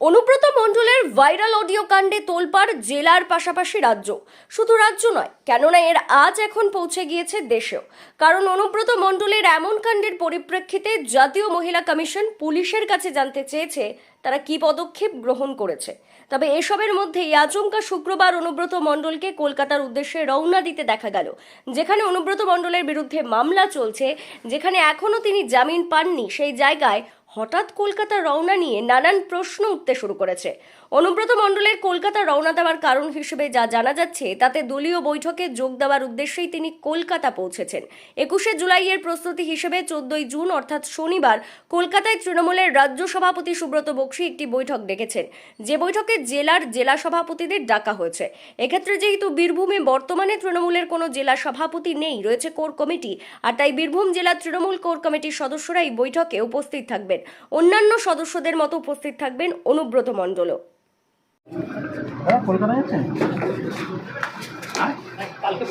অনুব্রত মণ্ডলের viral audio কাণ্ডে তোলপাড় জেলার পাশাপাশি রাজ্য। শুধু রাজ্য নয়, কেননা এর আজ এখন পৌঁছে গিয়েছে দেশেও। কারণ অনুব্রত মণ্ডলের এমন কাণ্ডের পরিপ্রেক্ষিতে জাতীয় মহিলা কমিশন পুলিশের কাছে জানতে চেয়েছে, তারা কি পদক্ষেপ গ্রহণ করেছে। তবে এসবের মধ্যেই আচমকা শুক্রবার অনুব্রত মণ্ডলকে কলকাতার উদ্দেশ্যে রওনা দিতে দেখা গেল, যেখানে অনুব্রত মণ্ডলের বিরুদ্ধে মামলা চলছে, যেখানে এখনও তিনি জামিন পাননি। সেই জায়গায় হঠাৎ কলকাতা রওনা নিয়ে নানান প্রশ্ন উঠতে শুরু করেছে। অনুব্রত মণ্ডলের কলকাতা রওনা দেওয়ার কারণ হিসেবে যা জানা যাচ্ছে, তাতে দলীয় বৈঠকে যোগ দেওয়ার উদ্দেশ্যেই তিনি কলকাতা পৌঁছেছেন। একুশে জুলাইয়ের প্রস্তুতি হিসেবে চোদ্দই জুন, অর্থাৎ শনিবার, কলকাতায় তৃণমূলের রাজ্য সভাপতি সুব্রত বক্সী একটি বৈঠক ডেকেছেন। যে বৈঠকে জেলার জেলা সভাপতিদের ডাকা হয়েছে। এক্ষেত্রে যেহেতু বীরভূমে বর্তমানে তৃণমূলের কোনো জেলা সভাপতি নেই, রয়েছে কোর কমিটি, আর তাই বীরভূম জেলা তৃণমূল কোর কমিটির সদস্যরা এই বৈঠকে উপস্থিত থাকবেন। অন্যান্য সদস্যদের মতো উপস্থিত থাকবেন অনুব্রত মণ্ডলও। হ্যাঁ কালকে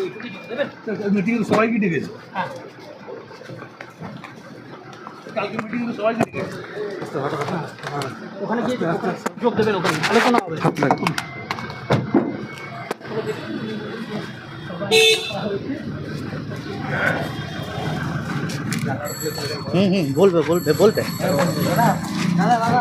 মিটিং হ্যাঁ কালকে মিটিং সবাইকে ডেকেছে ওখানে গিয়ে যোগ দেবেন ওখানে আলোচনা হবে। হুম হুম বলবে বলবে বলবে দাদা দাদা দাদা